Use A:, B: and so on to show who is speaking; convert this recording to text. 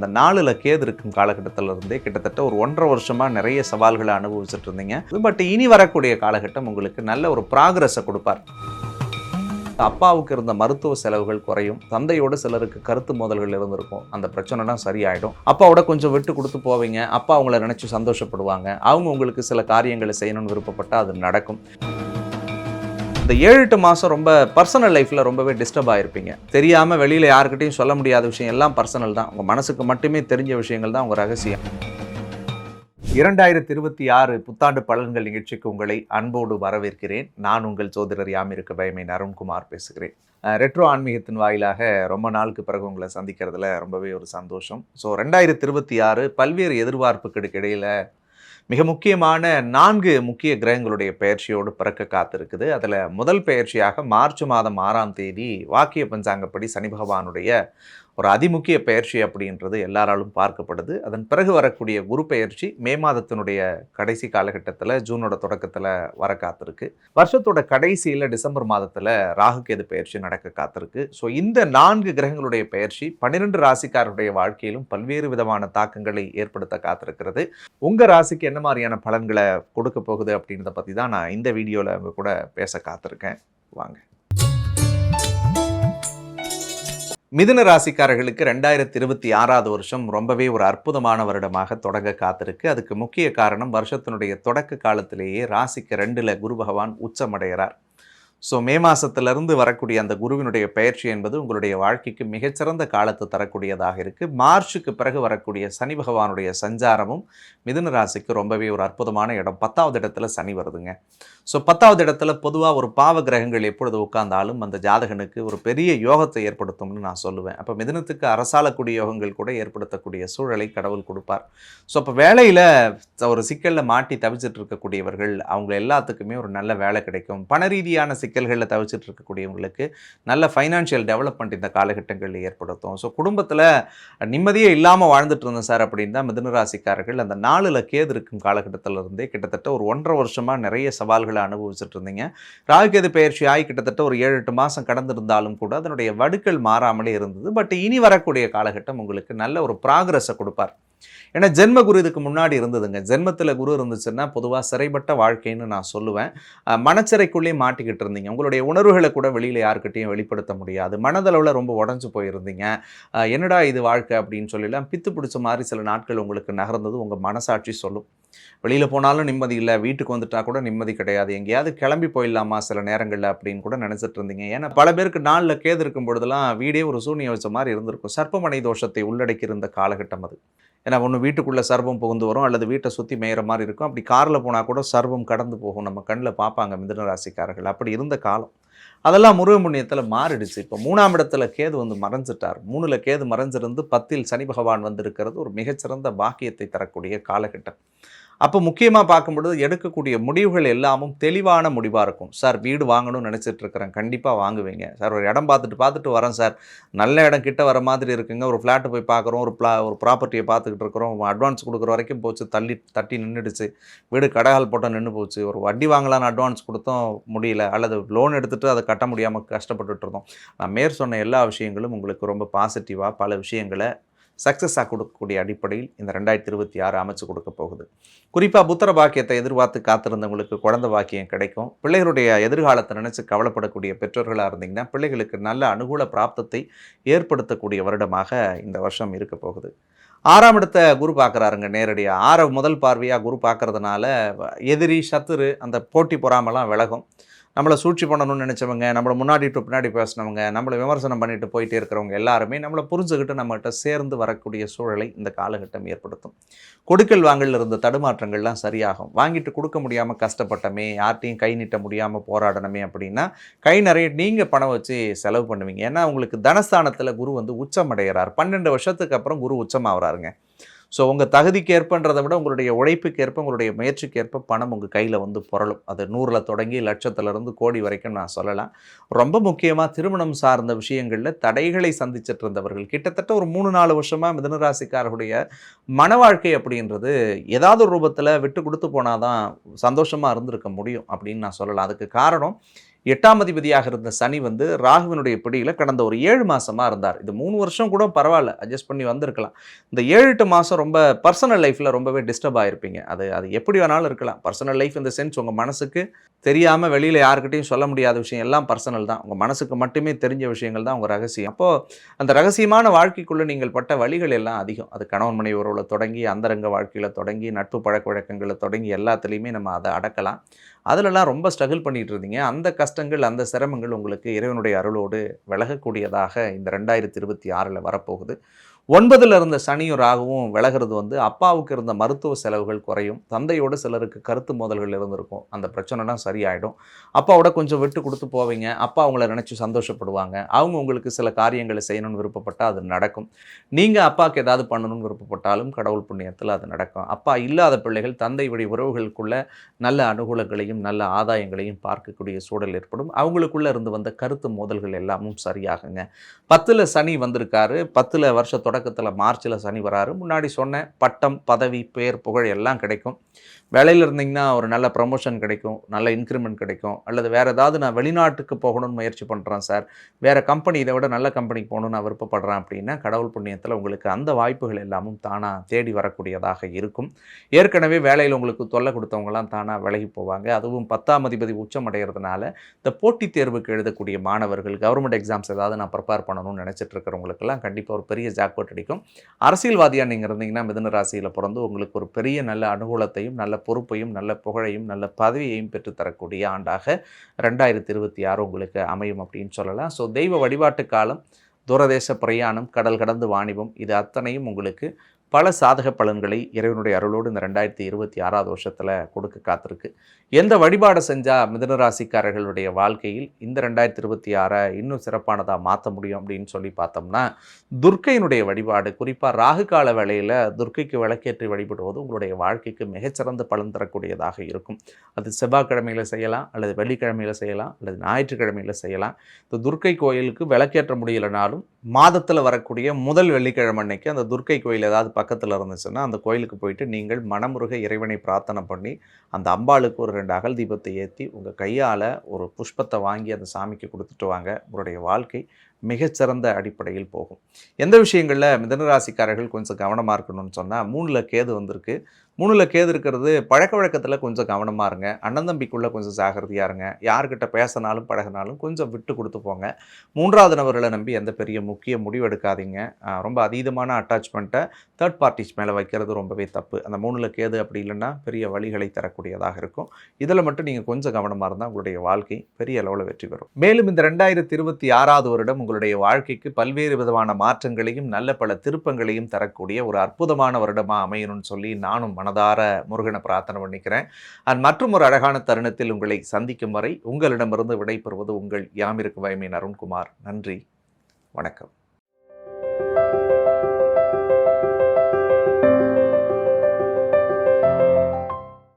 A: இந்த நாலுல கேது இருக்கும் காலகட்டத்தில் இருந்தே கிட்டத்தட்ட ஒரு ஒன்றரை வருஷமா நிறைய சவால்களை அனுபவிச்சுட்டு இருந்தீங்க பட் இனி வரக்கூடிய காலகட்டம் உங்களுக்கு நல்ல ஒரு ப்ராக்ரஸை கொடுப்பார். அப்பாவுக்கு இருந்த மருத்துவ செலவுகள் குறையும். தந்தையோட சிலருக்கு கருத்து மோதல்கள் இருந்திருக்கும். அந்த பிரச்சனைலாம் சரியாயிடும். அப்பாவோட கொஞ்சம் விட்டு கொடுத்து போவீங்க. அப்பா அவங்கள நினைச்சு சந்தோஷப்படுவாங்க. அவங்க உங்களுக்கு சில காரியங்களை செய்யணும்னு விருப்பப்பட்டா அது நடக்கும். இந்த ஏழு எட்டு மாதம் ரொம்ப பர்சனல் லைஃப்பில் ரொம்பவே டிஸ்டர்ப் ஆகிருப்பீங்க தெரியாமல் வெளியில் யாருக்கிட்டையும் சொல்ல முடியாத விஷயம் எல்லாம் பர்சனல் தான். உங்கள் மனசுக்கு மட்டுமே தெரிஞ்ச விஷயங்கள் தான் உங்கள் ரகசியம். இரண்டாயிரத்தி இருபத்தி ஆறு புத்தாண்டு பலன்கள் நிகழ்ச்சிக்கு உங்களை அன்போடு வரவேற்கிறேன். நான் உங்கள் சோதரர் யாமிருக்க பயமை அருண்குமார் பேசுகிறேன். ரெட்ரோ ஆன்மீகத்தின் வாயிலாக ரொம்ப நாளுக்கு பிறகு உங்களை சந்திக்கிறதுல ரொம்பவே ஒரு சந்தோஷம். ஸோ ரெண்டாயிரத்தி இருபத்தி ஆறு பல்வேறு எதிர்பார்ப்புகளுக்கு இடையில மிக முக்கியமான நான்கு முக்கிய கிரகங்களுடைய பெயர்ச்சியோடு பிறக்க காத்திருக்குது. அதில் முதல் பெயர்ச்சியாக மார்ச் மாதம் ஆறாம் தேதி வாக்கிய பஞ்சாங்கப்படி சனி பகவானுடைய ஒரு அதிமுக்கிய பெயர்ச்சி அப்படின்றது எல்லாராலும் பார்க்கப்படுது. அதன் பிறகு வரக்கூடிய குரு பயிற்சி மே மாதத்தினுடைய கடைசி காலகட்டத்தில் ஜூனோட தொடக்கத்தில் வர காத்திருக்கு. வருஷத்தோட கடைசியில் டிசம்பர் மாதத்தில் ராகுகேது பயிற்சி நடக்க காத்திருக்கு. ஸோ இந்த நான்கு கிரகங்களுடைய பெயர்ச்சி பன்னிரெண்டு ராசிக்காரருடைய வாழ்க்கையிலும் பல்வேறு விதமான தாக்கங்களை ஏற்படுத்த காத்திருக்கிறது. உங்கள் ராசிக்கு என்ன மாதிரியான பலன்களை கொடுக்க போகுது அப்படின்றத பற்றி தான் நான் இந்த வீடியோவில் அவங்க கூட பேச காத்திருக்கேன். வாங்க. மிதுன ராசிக்காரர்களுக்கு ரெண்டாயிரத்தி இருபத்தி ஆறாவது வருஷம் ரொம்பவே ஒரு அற்புதமான வருடமாக தொடங்க காத்திருக்கு. அதுக்கு முக்கிய காரணம் வருஷத்தினுடைய தொடக்க காலத்திலேயே ராசிக்கு ரெண்டில் குரு பகவான் உச்சமடைகிறார். ஸோ மே மாதத்திலிருந்து வரக்கூடிய அந்த குருவினுடைய பயிற்சி என்பது உங்களுடைய வாழ்க்கைக்கு மிகச்சிறந்த காலத்தை தரக்கூடியதாக இருக்குது மார்ச்சுக்கு பிறகு வரக்கூடிய சனி பகவானுடைய சஞ்சாரமும் மிதுன ராசிக்கு ரொம்பவே ஒரு அற்புதமான இடம். பத்தாவது இடத்துல சனி வருதுங்க. ஸோ பத்தாவது இடத்துல பொதுவாக ஒரு பாவ கிரகங்கள் எப்பொழுது உட்கார்ந்தாலும் அந்த ஜாதகனுக்கு ஒரு பெரிய யோகத்தை ஏற்படுத்தும்னு நான் சொல்லுவேன். அப்போ மிதுனத்துக்கு அரசாலக்கூடிய யோகங்கள் கூட ஏற்படுத்தக்கூடிய சூழலை கடவுள் கொடுப்பார். ஸோ அப்போ வேலையில் ஒரு சிக்கலில் மாட்டி தவிச்சிட்டு இருக்கக்கூடியவர்கள் அவங்க எல்லாத்துக்குமே ஒரு நல்ல வேலை கிடைக்கும். பண ரீதியான சிக்கல்களில் தவிச்சிட்டு இருக்கக்கூடியவங்களுக்கு நல்ல ஃபைனான்ஷியல் டெவலப்மெண்ட் இந்த காலகட்டங்களில் ஏற்படுத்தும். ஸோ குடும்பத்தில் நிம்மதியே இல்லாமல் வாழ்ந்துட்டு இருந்தேன் சார் அப்படின்னு தான் மிதனராசிக்காரர்கள் அந்த நாளில் கேது இருக்கும் காலகட்டத்தில் இருந்தே கிட்டத்தட்ட ஒரு ஒன்றரை வருஷமாக நிறைய சவால்களை அனுபவிச்சுட்டு இருந்தீங்க ராகுகேது பயிற்சி ஆகி கிட்டத்தட்ட ஒரு ஏழு எட்டு மாதம் கடந்திருந்தாலும் கூட அதனுடைய வடுக்கள் மாறாமலே இருந்தது. பட் இனி வரக்கூடிய காலகட்டம் உங்களுக்கு நல்ல ஒரு ப்ராக்ரஸை கொடுப்பார். ஏன்னா ஜென்ம குரு இதுக்கு முன்னாடி இருந்ததுங்க. ஜென்மத்தில் குரு இருந்துச்சுன்னா பொதுவாக சிறைப்பட்ட வாழ்க்கைன்னு நான் சொல்லுவேன். மனச்சிறைக்குள்ளேயே மாட்டிக்கிட்டு இருந்தீங்க. உங்களுடைய உணர்வுகளை கூட வெளியில் யாருக்கிட்டையும் வெளிப்படுத்த முடியாது. மனதளவில் ரொம்ப உடஞ்சு போயிருந்தீங்க. என்னடா இது வாழ்க்கை அப்படின்னு சொல்லிலாம் பித்து பிடிச்ச மாதிரி சில நாட்கள் உங்களுக்கு நகர்ந்தது. உங்கள் மனசாட்சி சொல்லும். வெளியில் போனாலும் நிம்மதி இல்லை வீட்டுக்கு வந்துட்டா கூட நிம்மதி கிடையாது. எங்கேயாவது கிளம்பி போயிடலாமா சில நேரங்களில் அப்படின்னு கூட நினச்சிட்டு இருந்தீங்க. ஏன்னா பல பேருக்கு நாளில் கேது இருக்கும் பொழுதெல்லாம் வீடே ஒரு சூனியம் வச்ச மாதிரி இருந்திருக்கும். சர்ப்பமனை தோஷத்தை உள்ளடக்கி இருந்த காலகட்டம் அது. ஏன்னா ஒன்று வீட்டுக்குள்ளே சர்வம் புகுந்து வரும் அல்லது வீட்டை சுற்றி மேயிற மாதிரி இருக்கும். அப்படி காரில் போனால் கூட சர்வம் கடந்து போகும். நம்ம கண்ணில் பார்ப்பாங்க மிதுன ராசிக்காரர்கள். அப்படி இருந்த காலம். அதெல்லாம் முருகன் புண்ணியத்தில் மாறிடுச்சு. இப்போ மூணாம் இடத்துல கேது வந்து மறைஞ்சிட்டார். மூணில் கேது மறைஞ்சிருந்து பத்தில் சனி பகவான் வந்திருக்கிறது ஒரு மிகச்சிறந்த பாக்கியத்தை தரக்கூடிய காலகட்டம். அப்போ முக்கியமாக பார்க்கும்பொழுது எடுக்கக்கூடிய முடிவுகள் எல்லாமும் தெளிவான முடிவாக இருக்கும். சார் வீடு வாங்கணும்னு நினச்சிட்டு இருக்கிறேன். கண்டிப்பாக வாங்குவீங்க. சார் ஒரு இடம் பார்த்துட்டு பார்த்துட்டு வரேன் சார். நல்ல இடம் கிட்ட வர மாதிரி இருக்குங்க. ஒரு ஃப்ளாட்டு போய் பார்க்குறோம். ஒரு ப்ளா ஒரு ப்ராப்பர்ட்டியை பார்த்துக்கிட்டு இருக்கிறோம். அட்வான்ஸ் கொடுக்குற வரைக்கும் போச்சு. தள்ளி தட்டி நின்றுடுச்சு வீடு கடகால் போட்டால் நின்று போச்சு. ஒரு வட்டி வாங்கலான்னு அட்வான்ஸ் கொடுத்தோம் முடியல. அல்லது லோன் எடுத்துகிட்டு அதை கட்ட முடியாமல் கஷ்டப்பட்டுட்டு இருந்தோம். நான் மேற் சொன்ன எல்லா விஷயங்களும் உங்களுக்கு ரொம்ப பாசிட்டிவாக பல விஷயங்களை சக்ஸஸாக கொடுக்கக்கூடிய அடிப்படையில் இந்த ரெண்டாயிரத்தி இருபத்தி ஆறு அமைச்சு கொடுக்க போகுது. குறிப்பாக புத்திர பாக்கியத்தை எதிர்பார்த்து காத்திருந்தவங்களுக்கு குழந்தை பாக்கியம் கிடைக்கும். பிள்ளைகளுடைய எதிர்காலத்தை நினச்சி கவலைப்படக்கூடிய பெற்றோர்களாக இருந்தீங்கன்னா பிள்ளைகளுக்கு நல்ல அனுகூல பிராப்தத்தை ஏற்படுத்தக்கூடிய வருடமாக இந்த வருஷம் இருக்க போகுது. ஆறாம் இடத்த குரு பார்க்குறாருங்க நேரடியாக ஆற முதல் பார்வையாக குரு பார்க்கறதுனால எதிரி சத்துரு அந்த போட்டி பொறாமலாம் விலகும். நம்மளை சூழ்ச்சி பண்ணணும்னு நினச்சவங்க நம்மளை முன்னாடி டு பின்னாடி பேசினவங்க நம்மளை விமர்சனம் பண்ணிட்டு போயிட்டே இருக்கிறவங்க எல்லாருமே நம்மளை புரிஞ்சுக்கிட்டு நம்மகிட்ட சேர்ந்து வரக்கூடிய சூழலை இந்த காலகட்டம் ஏற்படுத்தும். கொடுக்கல் வாங்கல் இருந்த தடுமாற்றங்கள்லாம் சரியாகும். வாங்கிட்டு கொடுக்க முடியாமல் கஷ்டப்பட்டமே யார்ட்டையும் கை நீட்ட முடியாமல் போராடணுமே அப்படின்னா கை நிறைய நீங்கள் பணம் வச்சு செலவு பண்ணுவீங்க. ஏன்னா உங்களுக்கு தனஸ்தானத்தில் குரு வந்து உச்சம் அடைகிறார் பன்னெண்டு வருஷத்துக்கு அப்புறம் குரு உச்சமாகறாருங்க ஸோ உங்கள் தகுதிக்கு ஏற்பன்றதை விட உங்களுடைய உழைப்புக்கு ஏற்ப உங்களுடைய முயற்சிக்கு ஏற்ப பணம் உங்கள் கையில் வந்து புரளும். அது நூறில் தொடங்கி லட்சத்திலிருந்து கோடி வரைக்கும் நான் சொல்லலாம். ரொம்ப முக்கியமாக திருமணம் சார்ந்த விஷயங்களில் தடைகளை சந்திச்சிட்டு இருந்தவர்கள் கிட்டத்தட்ட ஒரு மூணு நாலு வருஷமாக மிதனராசிக்காரர்களுடைய மன வாழ்க்கை அப்படின்றது ஏதாவது ரூபத்தில் விட்டு கொடுத்து போனால் தான் சந்தோஷமாக இருந்திருக்க முடியும் அப்படின்னு நான் சொல்லலாம். அதுக்கு காரணம் எட்டாம் அதிபதியாக இருந்த சனி வந்து ராகுவினுடைய பிடியில் கடந்த ஒரு ஏழு மாதமாக இருந்தார். இது மூணு வருஷம் கூட பரவாயில்ல. அட்ஜஸ்ட் பண்ணி வந்திருக்கலாம். இந்த ஏழு எட்டு மாதம் ரொம்ப பர்சனல் லைஃப்பில் ரொம்பவே டிஸ்டர்ப் ஆகிருப்பீங்க அது அது எப்படி வேணாலும் இருக்கலாம். பர்சனல் லைஃப் இந்த சென்ஸ் உங்கள் மனசுக்கு தெரியாமல் வெளியில் யாருக்கிட்டையும் சொல்ல முடியாத விஷயம் எல்லாம் பர்சனல் தான். உங்கள் மனசுக்கு மட்டுமே தெரிஞ்ச விஷயங்கள் தான் உங்கள் ரகசியம். அப்போது அந்த ரகசியமான வாழ்க்கைக்குள்ளே நீங்கள் பட்ட வழிகள் எல்லாம் அதிகம். அது கணவன் மனைவி உறவில் தொடங்கி அந்தரங்க வாழ்க்கையில் தொடங்கி நட்பு பழக்க வழக்கங்களை தொடங்கி எல்லாத்துலேயுமே நம்ம அதை அடக்கலாம். அதிலெல்லாம் ரொம்ப ஸ்ட்ரகிள் பண்ணிகிட்டு இருந்தீங்க. அந்த கஷ்டங்கள் அந்த சிரமங்கள் உங்களுக்கு இறைவனுடைய அருளோடு விலகக்கூடியதாக இந்த ரெண்டாயிரத்தி இருபத்தி ஆறில் வரப்போகுது. ஒன்பதில் இருந்த சனியும் ராகுவும் விலகிறது வந்து அப்பாவுக்கு இருந்த மருத்துவ செலவுகள் குறையும். தந்தையோட சிலருக்கு கருத்து மோதல்கள் இருந்திருக்கும். அந்த பிரச்சனைலாம் சரியாயிடும். அப்பாவோட கொஞ்சம் விட்டு கொடுத்து போவீங்க. அப்பா அவங்கள நினச்சி சந்தோஷப்படுவாங்க. அவங்க உங்களுக்கு சில காரியங்களை செய்யணும்னு விருப்பப்பட்டால் அது நடக்கும். நீங்கள் அப்பாவுக்கு ஏதாவது பண்ணணும்னு விருப்பப்பட்டாலும் கடவுள் புண்ணியத்தில் அது நடக்கும். அப்பா இல்லாத பிள்ளைகள் தந்தை வழி உறவுகளுக்குள்ள நல்ல அனுகூலங்களையும் நல்ல ஆதாயங்களையும் பார்க்கக்கூடிய சூழல் ஏற்படும். அவங்களுக்குள்ளே இருந்து வந்த கருத்து மோதல்கள் எல்லாமும் சரியாகுங்க. பத்தில் சனி வந்திருக்காரு. பத்தில் வருஷத்தோட கடகத்தில் மார்ச்சில் சனி வராரு. முன்னாடி சொன்னேன் பட்டம் பதவி பேர் புகழ் எல்லாம் கிடைக்கும். வேலையில் இருந்தீங்கன்னா ஒரு நல்ல ப்ரமோஷன் கிடைக்கும் நல்ல இன்க்ரிமெண்ட் கிடைக்கும். அல்லது வேறு ஏதாவது நான் வெளிநாட்டுக்கு போகணும்னு முயற்சி பண்ணுறேன் சார். வேறு கம்பெனி இதை விட நல்ல கம்பெனிக்கு போகணும்னு நான் விருப்பப்படுறேன் அப்படின்னா கடவுள் புண்ணியத்தில் உங்களுக்கு அந்த வாய்ப்புகள் எல்லாமும் தானாக தேடி வரக்கூடியதாக இருக்கும். ஏற்கனவே வேலையில் உங்களுக்கு தொல்லை கொடுத்தவங்களாம் தானாக விலகி போவாங்க. அதுவும் பத்தாம் அதிபதி உச்சம் அடைகிறதுனால இந்த போட்டித் தேர்வுக்கு எழுதக்கூடிய மாணவர்கள் கவர்மெண்ட் எக்ஸாம்ஸ் ஏதாவது நான் ப்ரிப்பேர் பண்ணணும்னு நினச்சிட்டு இருக்கிறவங்களுக்கெல்லாம் கண்டிப்பாக ஒரு பெரிய ஜாக்பாட் கிடைக்கும். அரசியல்வாதியாக நீங்கள் இருந்தீங்கன்னா மிதன ராசியில் பிறந்து உங்களுக்கு ஒரு பெரிய நல்ல அனுகூலத்தையும் நல்ல பொறுப்பையும் நல்ல புகழையும் நல்ல பதவியையும் பெற்றுத்தரக்கூடிய ஆண்டாக ரெண்டாயிரத்தி இருபத்தி ஆறு உங்களுக்கு அமையும் அப்படின்னு சொல்லலாம். ஸோ தெய்வ வழிபாட்டு காலம் தூரதேச பிரயாணம் கடல் கடந்து வாணிபம் இது அத்தனையும் உங்களுக்கு பல சாதக பலன்களை இறைவனுடைய அருளோடு இந்த ரெண்டாயிரத்தி இருபத்தி ஆறாவது வருஷத்தில் கொடுக்க காத்திருக்கு. எந்த வழிபாடை செஞ்சால் மிதனராசிக்காரர்களுடைய வாழ்க்கையில் இந்த ரெண்டாயிரத்தி இருபத்தி ஆறை இன்னும் சிறப்பானதாக மாற்ற முடியும் அப்படின்னு சொல்லி பார்த்தோம்னா துர்க்கையினுடைய வழிபாடு குறிப்பாக ராகு கால வேளையில் துர்க்கைக்கு விளக்கேற்றி வழிபடுவது உங்களுடைய வாழ்க்கைக்கு மிகச்சிறந்த பலன் தரக்கூடியதாக இருக்கும். அது செவ்வாய்க்கிழமையில் செய்யலாம் அல்லது வெள்ளிக்கிழமையில் செய்யலாம் அல்லது ஞாயிற்றுக்கிழமையில் செய்யலாம். இந்த துர்க்கை கோயிலுக்கு விளக்கேற்ற முடியலனாலும் மாதத்தில் வரக்கூடிய முதல் வெள்ளிக்கிழமை அன்னைக்கு அந்த துர்க்கை கோயில் ஏதாவது பக்கத்தில் இருந்துச்சுன்னா அந்த கோயிலுக்கு போயிட்டு நீங்கள் மனமுருக இறைவனை பிரார்த்தனை பண்ணி அந்த அம்பாளுக்கு ஒரு ரெண்டு அகல் தீபத்தை ஏற்றி உங்கள் கையால் ஒரு புஷ்பத்தை வாங்கி அந்த சாமிக்கு கொடுத்துட்டு வாங்க. உங்களுடைய வாழ்க்கை மிகச்சிறந்த அடிப்படையில் போகும். எந்த விஷயங்களில் மிதனராசிக்காரர்கள் கொஞ்சம் கவனமாக இருக்கணும்னு சொன்னால் மூணில் கேது வந்திருக்கு. மூணில் கேது இருக்கிறது பழக்க வழக்கத்தில் கொஞ்சம் கவனமாக இருங்க. அண்ணன் தம்பிக்குள்ளே கொஞ்சம் ஜாகிரதையாக இருங்க. யார்கிட்ட பேசினாலும் பழகினாலும் கொஞ்சம் விட்டு கொடுத்து போங்க. மூன்றாவது நபர்களை நம்பி எந்த பெரிய முக்கிய முடிவு எடுக்காதீங்க. ரொம்ப அதீதமான அட்டாச்மெண்ட்டை தேர்ட் பார்ட்டிஸ் மேலே வைக்கிறது ரொம்பவே தப்பு. அந்த மூணில் கேது அப்படி இல்லைன்னா பெரிய வழிகளை தரக்கூடியதாக இருக்கும். இதில் மட்டும் நீங்கள் கொஞ்சம் கவனமாக இருந்தால் உங்களுடைய வாழ்க்கை பெரிய அளவில் வெற்றி பெறும். மேலும் இந்த ரெண்டாயிரத்தி இருபத்தி ஆறாவது வருடம் உங்களுடைய வாழ்க்கைக்கு பல்வேறு விதமான மாற்றங்களையும் நல்ல பல திருப்பங்களையும் தரக்கூடிய ஒரு அற்புதமான வருடமாக அமையணும்னு சொல்லி நானும் மனதார முருகனை பிரார்த்தனை பண்ணிக்கிறேன். அண்ட் மற்றும் ஒரு அழகான தருணத்தில் உங்களை சந்திக்கும் வரை உங்களிடமிருந்து விடைபெறுவது உங்கள் யாமிருக்கு வயமின் அருண்குமார். நன்றி. வணக்கம்.